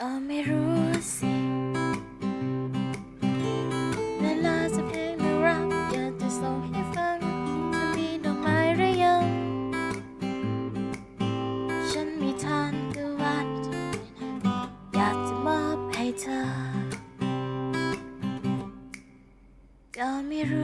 ก็ไม่รู้สิเวลาจะเพลงม่รักอยากจะส่งให้ฟังจะมีดอกไม้หรือยัง ฉันมีทานตะวันอยากจะมอบให้เธอ ก็ไม่รู้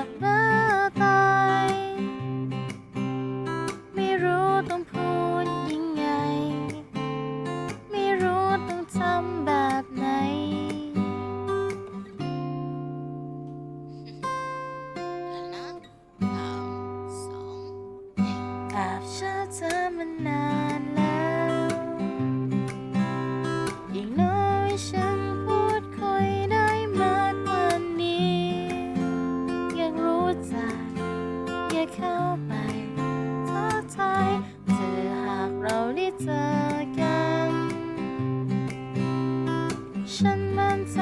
ากบ้าตาย ไม่รู้ต้องพูดยังไง ไม่รู้ต้องทำแบบไหนแล้วนะสามสองหนึ่งแอบชอบเธอมานาน เจอกัน ฉันมั่นใจ